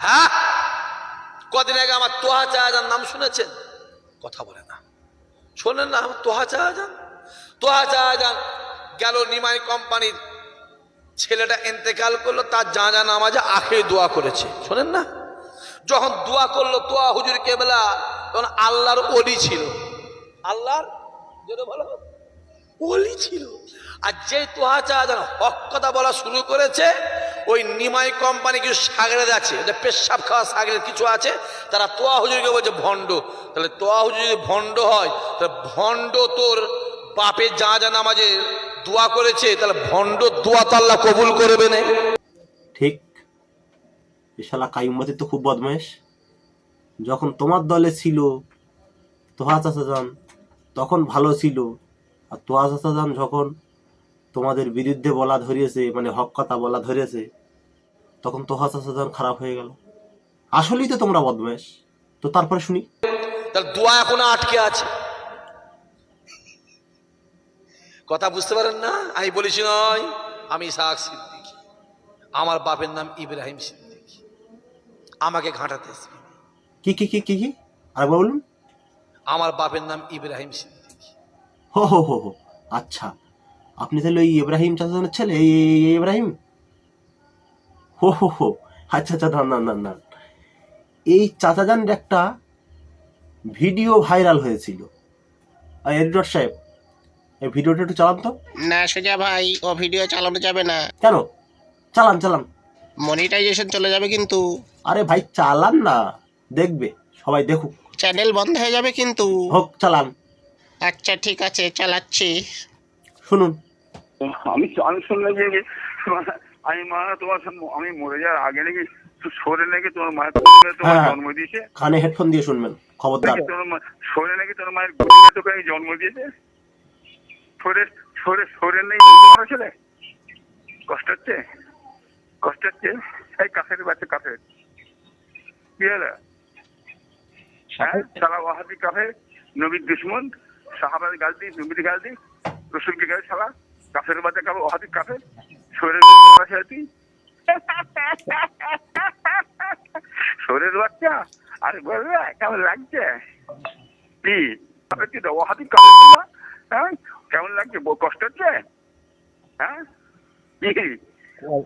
হ্যাঁ? কদিন আগে আমার তোহা চাহাজান নাম শুনেছেন? কথা বলে না। শোনেন না, আমার তোহা চাহাজান তোহা চাহাজান গেল নিমাই কোম্পানির ছেলেটা এন্তেকাল করল, তার যা যা নামাজে আখে দোয়া করেছে। শোনেন না? যখন দোয়া করল তোয়া হুজুর কেবলা, তখন আল্লাহর অলি ছিল। আল্লাহর? অলি ছিল। আর যে তোহা চাহাজান হক কথা বলা শুরু করেছে ওই নিমাই কোম্পানি কিছু সাগরেদ আছে, ওদের পেশাব খাওয়া সাগরেদ কিছু আছে, তারা তোয়া হুজুরকে বলছে, ভণ্ড, তাহলে তোয়া হুজুর যদি ভণ্ড হয়, তাহলে ভণ্ড তোর বাপের যা যা নামাজে দোয়া করেছে, তাহলে ভণ্ড দোয়া তো আল্লাহ কবুল করবে না। ঠিক। শালা কাইমতি তো খুব বদমাইশ। যখন তোমার দলে ছিল তোহা চাচা যান, তখন ভালো ছিল। আর তোহা চাচা যান যখন তোমাদের বিরুদ্ধে বলা ধরিয়েছে মানে হক কথা বলা ধরেছে তখন তোহা চাচা যান খারাপ হয়ে গেল। আসলেই তো তোমরা বদমাইশ তো তারপরে শুনি। দোয়া এখনও আটকে আছে। কথা বুঝতে পারেন না? আমি বলেছি নয় আমি ইসাহাক সিদ্দিকি। আমার বাপের নাম ইব্রাহিম সিদ্দিকি। আমাকে ঘাঁটাতে কি কি কি কি কি? আরেকবার বলুন। আমার বাপের নাম ইব্রাহিম সিদ্দিকি। হো হো হো। আচ্ছা। আপনি তাহলে ওই ইব্রাহিম চাচানের ছেলে এই ইব্রাহিম? হো হো হো। আচ্ছা আচ্ছা না না না এই চাচাজানের একটা ভিডিও ভাইরাল হয়েছিল। এডিটর সাহেব এই ভিডিওটা একটু চালান তো। না সোজা ভাই ও ভিডিও চালানো যাবে না। কেন? চালান চালান। মনিটাইজেশন চলে যাবে কিন্তু। আরে ভাই চালান না। দেখবে সবাই দেখুক। চ্যানেল বন্ধ হয়ে যাবে কিন্তু। হোক চালান। আচ্ছা ঠিক আছে চালাচ্ছি। শুনুন। আমি আমি শুনলাম যে আমি মা তোমার আমি মরে যাওয়ার আগে নাকি সরে নাকি তোমার মায়ের তোমার হ্যাঁ। জন্ম দিয়েছে? কানে হেডফোন দিয়ে শুনবেন খবরদার। নাকি তোমার সরে নাকি তোমার মায়ের কোলে তোকে আমি জন্ম দিয়েছে? সরে সরে সরে নেই ছেলে? কষ্ট হচ্ছে? কষ্ট হচ্ছে? এই কাফের বাচ্চা কাফের কি হলো? হ্যাঁ সারা ওয়াহাবি কাফের নবীর দুশ্মন সাহাবাদ গাল দি নবীর গাল দি রসুলকে গাল সালা। কাফের বাচ্চা কাফের ওয়াহাবি কাফের? শরীরের বাচ্চা তুই শরীরের বাচ্চা? আরে বলবে কেমন লাগছে? কি? কাফের কি ওয়াহাবি কাফের না? হ্যাঁ? কেমন লাগছে? কষ্ট হচ্ছে? হ্যাঁ? কি?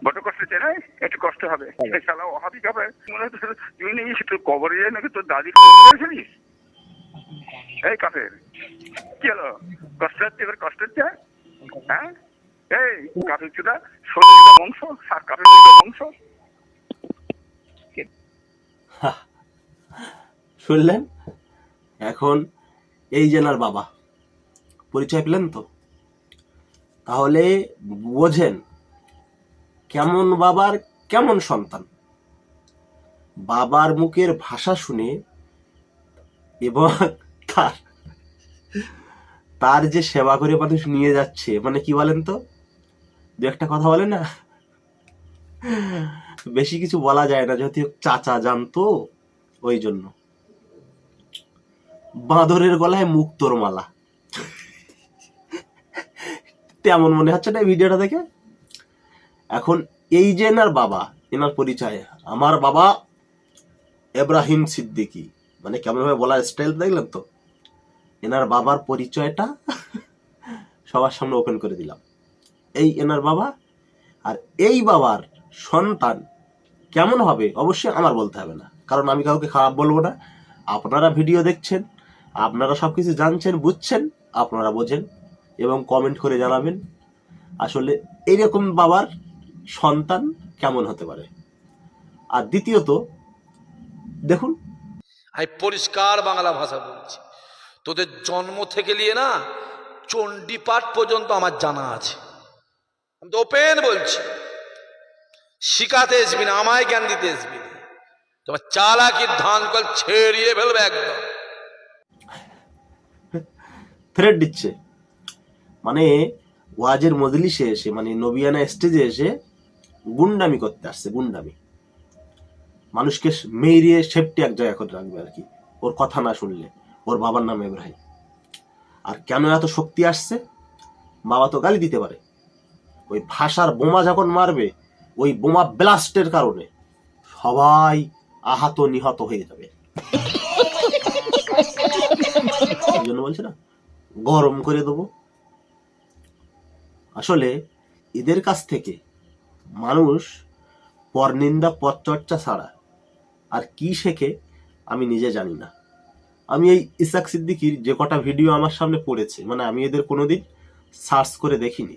বড় কষ্ট হচ্ছে না? একটু কষ্ট হবে। শালা ওহাবি কাফের। মনে হচ্ছে তুই নেই তোর কবরে যায় নাকি তোর দাদি করেছিলিস এই কাফের কি হলো? কষ্ট হচ্ছে? এবার কষ্ট হচ্ছে? হ্যাঁ? এই বংশ বংশ। শুনলেন? এখন এই জেনার বাবা পরিচয় পেলেন তো? তাহলে বোঝেন কেমন বাবার কেমন সন্তান? বাবার মুখের ভাষা শুনে এবং তার তার যে সেবা করে মানুষ নিয়ে যাচ্ছে মানে কি বলেন তো? দু একটা কথা বলে না? বেশি কিছু বলা যায় না, যেহেতু চাচা জানতো ওই জন্য। বাঁদরের গলায় মুক্তোর মালা। তেমন মনে হচ্ছে না ভিডিওটা দেখে? এখন এই যে এনার বাবা, এনার পরিচয়, আমার বাবা এব্রাহিম সিদ্দিকি। মানে কেমন ভাবে বলার স্টাইল দেখলেন তো? এনার বাবার পরিচয়টা সবার সামনে ওপেন করে দিলাম। এই এনার বাবা আর এই বাবার সন্তান কেমন হবে অবশ্যই আমার বলতে হবে না। কারণ আমি কাউকে খারাপ বলব না। আপনারা ভিডিও দেখছেন, আপনারা সব কিছু জানছেন, বুঝছেন, আপনারা বোঝেন এবং কমেন্ট করে জানাবেন আসলে এইরকম বাবার সন্তান কেমন হতে পারে। আর দ্বিতীয়ত, দেখুন। পরিষ্কার বাংলা ভাষা বলছি। তোদের জন্ম থেকে নিয়ে না চণ্ডীপাঠ পর্যন্ত আমার জানা আছে। আমি তো ওপেন বলছি। শিখাতে আসবি না, আমায় জ্ঞান দিতে আসবি না। তোমার চালাকির ধান কল ছেড়িয়ে ফেলবে একদম। থ্রেড দিচ্ছে। মানে ওয়াজের মজলিসে এসে মানে নবিয়ানা স্টেজে এসে গুন্ডামি করতে আসছে, গুন্ডামি। মানুষকে মেরিয়ে সেফটি এক জায়গা করে রাখবে আর কি, ওর কথা না শুনলে। ওর বাবার নাম ইব্রাহিম। আর কেন এত শক্তি আসছে? বাবা তো গালি দিতে পারে। ওই ভাষার বোমা যখন মারবে, ওই বোমা ব্লাস্টের কারণে সবাই আহত নিহত হয়ে যাবে। জন্য বলছি না, গরম করে দেবো। আসলে এদের কাছ থেকে মানুষ পরনিন্দা, পথচর্চা ছাড়া আর কি শেখে আমি নিজে জানি না। আমি এই ইসাক সিদ্দিকির যে কটা ভিডিও আমার সামনে পড়েছে মানে আমি এদের কোনো দিন সার্চ করে দেখিনি,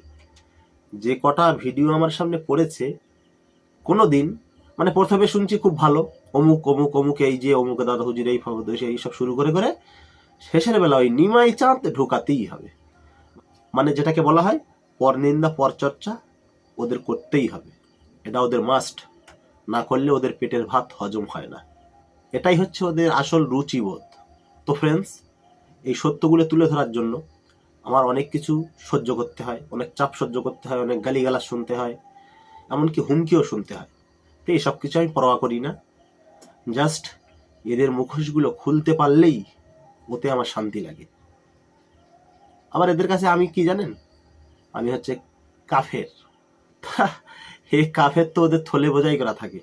যে কটা ভিডিও আমার সামনে পড়েছে কোনো দিন মানে প্রথমে শুনছি খুব ভালো, অমুক অমুক অমুক, এই যে অমুক দাদা হুজুর, এই ফবদ, এই সব শুরু করে করে শেষের বেলা ওই নিমাই চাঁদ ঢোকাতেই হবে। মানে যেটাকে বলা হয় পরনিন্দা পরচর্চা ওদের করতেই হবে। এটা ওদের মাস্ট না করলে ওদের পেটের ভাত হজম হয় না। এটাই হচ্ছে ওদের আসল রুচিবোধ। তো ফ্রেন্ডস এই সত্যগুলো তুলে ধরার জন্য আমার অনেক কিছু সহ্য করতে হয়, অনেক চাপ সহ্য করতে হয়, অনেক গালিগালাজ শুনতে হয়, এমনকি হুমকিও শুনতে হয়। তো এই সব কিছু আমি পরোয়া করি না। জাস্ট এদের মুখোশগুলো খুলতে পারলেই ওতে আমার শান্তি লাগে। আবার এদের কাছে আমি কি জানেন? আমি হচ্ছে কাফের। এই কাফের তো ওদের থলে বোঝাই করা থাকে।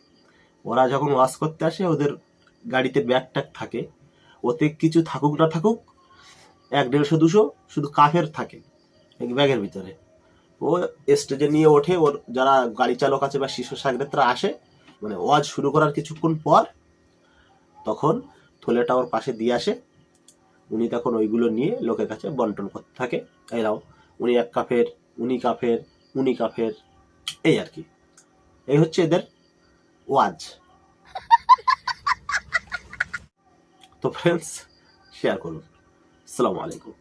ওরা যখন ওয়াশ করতে আসে, ওদের গাড়িতে ব্যাগ ট্যাগ থাকে। ওতে কিছু থাকুক না থাকুক, এক দেড়শো, দুশো শুধু কাফের থাকে ব্যাগের ভিতরে। ও স্টেজে নিয়ে ওঠে, ওর যারা গাড়ি চালক আছে বা শিশু সাগরেতরা আসে মানে ওয়াজ শুরু করার কিছুক্ষণ পর তখন থলেটা ওর পাশে দিয়ে আসে। উনি তখন ওইগুলো নিয়ে লোকের কাছে বন্টন করতে থাকে। এই নাও, উনি এক কাফের, উনি কাফের উনি কাফের, এই আর কি। এই হচ্ছে এদের ওয়াজ। তো ফ্রেন্ডস শেয়ার করুন। আসসালামু আলাইকুম।